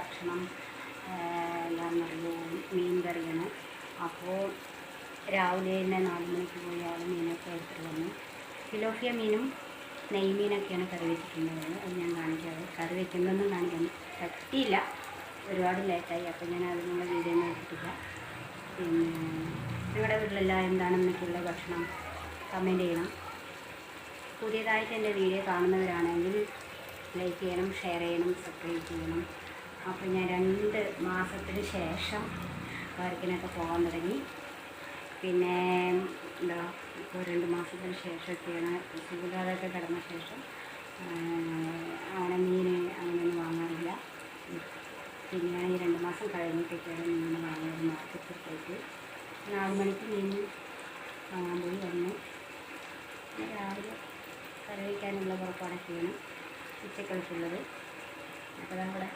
ഭക്ഷണം ഞാൻ നല്ല മീൻ കറിയാണ് അപ്പോൾ രാവിലെ തന്നെ നാല് മണിക്ക് പോയി ആൾ മീനൊക്കെ എടുത്തിട്ട് വന്നു. ഫിലോഫിയ മീനും നെയ്മീനൊക്കെയാണ് കറി വെച്ചിട്ടുള്ളത് അത് ഞാൻ കാണിക്കാറ് കറി വെക്കുന്നൊന്നും കാണിക്കാൻ പറ്റിയില്ല. ഒരുപാട് ലേറ്റായി. അപ്പോൾ ഞാൻ അതിനുള്ള വീഡിയോ ഒന്നും എടുത്തിട്ടില്ല. പിന്നെ നിങ്ങളുടെ വീട്ടിലെല്ലാം എന്താണെന്നൊക്കെയുള്ള ഭക്ഷണം കമന്റ് ചെയ്യണം. പുതിയതായിട്ട് എന്റെ വീഡിയോ കാണുന്നവരാണെങ്കിൽ ലൈക്ക് ചെയ്യണം ഷെയർ ചെയ്യണം സബ്സ്ക്രൈബ് ചെയ്യണം. അപ്പോൾ ഞാൻ രണ്ട് മാസത്തിന് ശേഷം വർക്കിനൊക്കെ പോകാൻ തുടങ്ങി. പിന്നെ എന്താ ഇപ്പോൾ രണ്ട് മാസത്തിന് ശേഷമൊക്കെയാണ് സുഖാതൊക്കെ കിടന്ന ശേഷം അങ്ങനെ മീൻ അങ്ങനെയൊന്നും വാങ്ങാറില്ല. പിന്നെയാണ് ഈ രണ്ട് മാസം കഴിഞ്ഞിട്ടൊക്കെയാണ് മീൻ വാങ്ങിയത് മാർക്കറ്റിൽ പോയിട്ട് നാല് മണിക്ക് മീൻ വാങ്ങാൻ പോയി വന്നു. പിന്നെ രാവിലെ കറി വയ്ക്കാനുള്ള പുറപ്പാടൊക്കെയാണ് ഉച്ചക്കളിച്ചുള്ളത് അപ്പോൾ നമ്മുടെ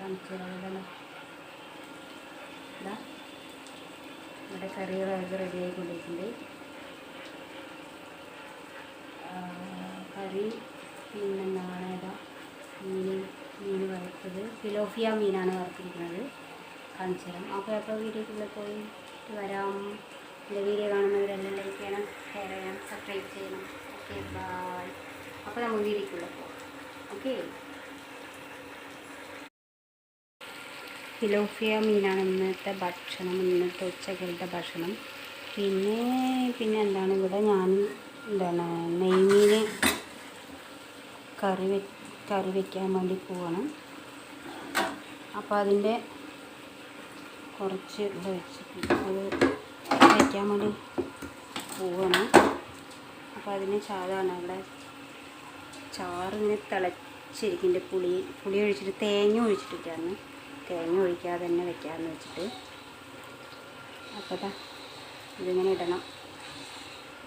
കാണിച്ചുതരാം ഇതാ. ഇവിടെ കറി റെഡി ആയിക്കൊണ്ടിരിക്കുന്നുണ്ട്. കറി പിന്നെ നാണയത മീൻ മീൻ വറുത്തത്. ഫിലോഫിയ മീനാണ് വറുത്തിരിക്കുന്നത്. കാണിച്ചു തരാം അപ്പോൾ അപ്പോൾ വീഡിയോക്കുള്ളിൽ പോയി വരാം. എന്റെ വീഡിയോ കാണുന്നവരെല്ലാം ലൈക്ക് ചെയ്യണം ഷെയർ ചെയ്യണം സബ്സ്ക്രൈബ് ചെയ്യണം. ഓക്കെ ബായ് അപ്പോൾ നമുക്ക് വീഡിയോക്കുള്ളിൽ പോകാം. ഓക്കെ ഫിലോഫിയ മീനാണ് ഇന്നത്തെ ഭക്ഷണം ഇന്നത്തെ ഉച്ചക്കലത്തെ ഭക്ഷണം. പിന്നെ പിന്നെ എന്താണ് ഇവിടെ ഞാൻ എന്താണ് നെയ്മീന് കറി വെ കറി വയ്ക്കാൻ വേണ്ടി പോവാണ്. അപ്പോൾ അതിന്റെ കുറച്ച് ഇത് വെച്ചിട്ട് അത് വയ്ക്കാൻ വേണ്ടി പോവാണ്. അപ്പോൾ അതിന് സാധാരണ ഇവിടെ ചാറിങ്ങനെ തിളച്ചിരിക്കുന്നുണ്ട് പുളി പുളി ഒഴിച്ചിട്ട് തേങ്ങ ഒഴിച്ചിട്ടൊക്കെയാണ്. തേങ്ങ ഒഴിക്കാതെ തന്നെ വെക്കാമെന്ന് വെച്ചിട്ട്. അപ്പോൾ ഇതാ ഇതിങ്ങനെ ഇടണം.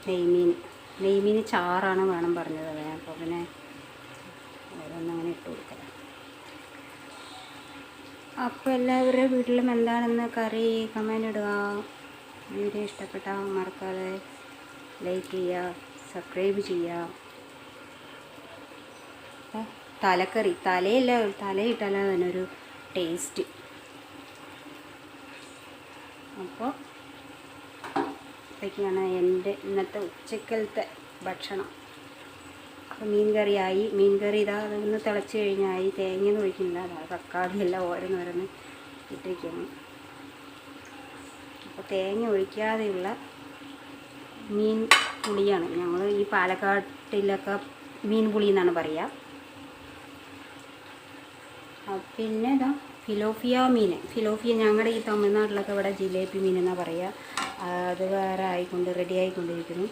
നെയ്മീൻ നെയ്മീൻ ചാറാണ് വേണം പറഞ്ഞത് ഞാൻ അപ്പോൾ പിന്നെ ഓരോന്നങ്ങനെ ഇട്ട് കൊടുക്കണം. അപ്പോൾ എല്ലാവരുടെ വീട്ടിലും എന്താണെന്ന് കറി കമന്റ് ഇടുക. വീഡിയോ ഇഷ്ടപ്പെട്ട മറക്കാതെ ലൈക്ക് ചെയ്യുക സബ്സ്ക്രൈബ് ചെയ്യുക. തലക്കറി തലക്കറി തലയിട്ടല്ലാതെ തന്നെ അതിനൊരു ടേസ്റ്റ്. അപ്പോൾ ഇതൊക്കെയാണ് എന്റെ ഇന്നത്തെ ഉച്ചക്കലത്തെ ഭക്ഷണം. അപ്പോൾ മീൻ കറിയായി മീൻ കറി ഇതാ അതൊന്ന് തിളച്ച് കഴിഞ്ഞായി. തേങ്ങയൊന്നും ഒഴിക്കുന്നില്ല. അതാ തക്കാളി എല്ലാം ഓരോന്നോരോന്ന് ഇട്ടിരിക്കുന്നു. അപ്പോൾ തേങ്ങ ഒഴിക്കാതെയുള്ള മീൻ പുളിയാണ്. ഞങ്ങൾ ഈ പാലക്കാട്ടിലൊക്കെ മീൻ പുളി എന്നാണ് പറയുക പിന്നെ ഇതാ ഫിലോഫിയ മീൻ. ഫിലോഫിയ ഞങ്ങളുടെ ഈ തമിഴ്നാട്ടിലൊക്കെ ഇവിടെ ജിലേബി മീൻ എന്നാണ് പറയുക അത് വേറെ ആയിക്കൊണ്ട് റെഡി ആയിക്കൊണ്ടിരിക്കുന്നു.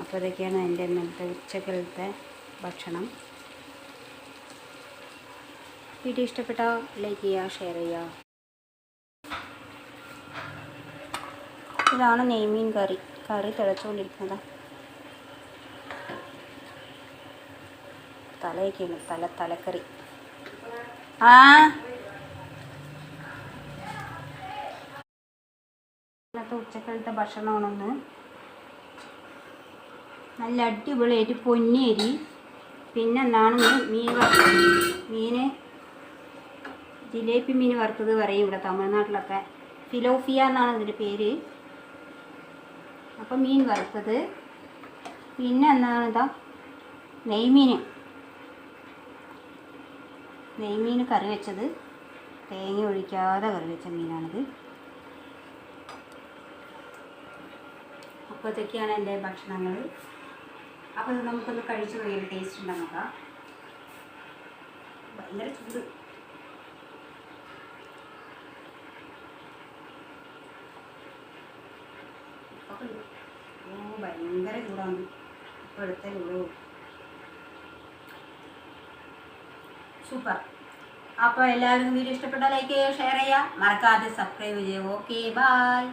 അപ്പോൾ ഇതൊക്കെയാണ് എന്റെ ഇന്നത്തെ ഉച്ചക്കലത്തെ ഭക്ഷണം. വീഡിയോ ഇഷ്ടപ്പെട്ടാൽ ലൈക്ക് ചെയ്യുക ഷെയർ ചെയ്യുക. ഇതാണ് നെയ്മീൻ കറി. കറി തിളച്ചുകൊണ്ടിരിക്കുന്നത് തലയൊക്കെയാണ് തല തലക്കറി. ആ. ഭക്ഷണമാണെന്ന്. നല്ല അടിപൊളിയായിട്ട് പൊന്നേരി പിന്നെ എന്താണ് മീൻ മീൻ ജിലേബി മീൻ വറുത്തത് പറയും ഇവിടെ തമിഴ്നാട്ടിലൊക്കെ. ഫിലോഫിയ എന്നാണ് ഇതിന്റെ പേര്. അപ്പം മീൻ വറുത്തത്. പിന്നെ എന്താണ് ഇതാ? നെയ്മീൻ. നെയ്മീൻ കറി വെച്ചത്. തേങ്ങ ഒഴിക്കാതെ കറി വെച്ച മീനാണിത്. അപ്പോഴത്തേക്കാണ് എന്റെ ഭക്ഷണങ്ങൾ. അപ്പോൾ നമുക്കൊന്ന് കഴിച്ചു നോക്കിയാൽ ടേസ്റ്റ് ഉണ്ടോ നോക്കാം ഭയങ്കര ചൂട്. ഭയങ്കര ചൂടാണ്. ഇപ്പോഴത്തെ എടുത്തേ സൂപ്പർ. അപ്പോൾ എല്ലാവരും വീഡിയോ ഇഷ്ടപ്പെട്ടാൽ ലൈക്ക് ചെയ്യുക ഷെയർ ചെയ്യുക. മറക്കാതെ സബ്സ്ക്രൈബ് ചെയ്യുക. Okay bye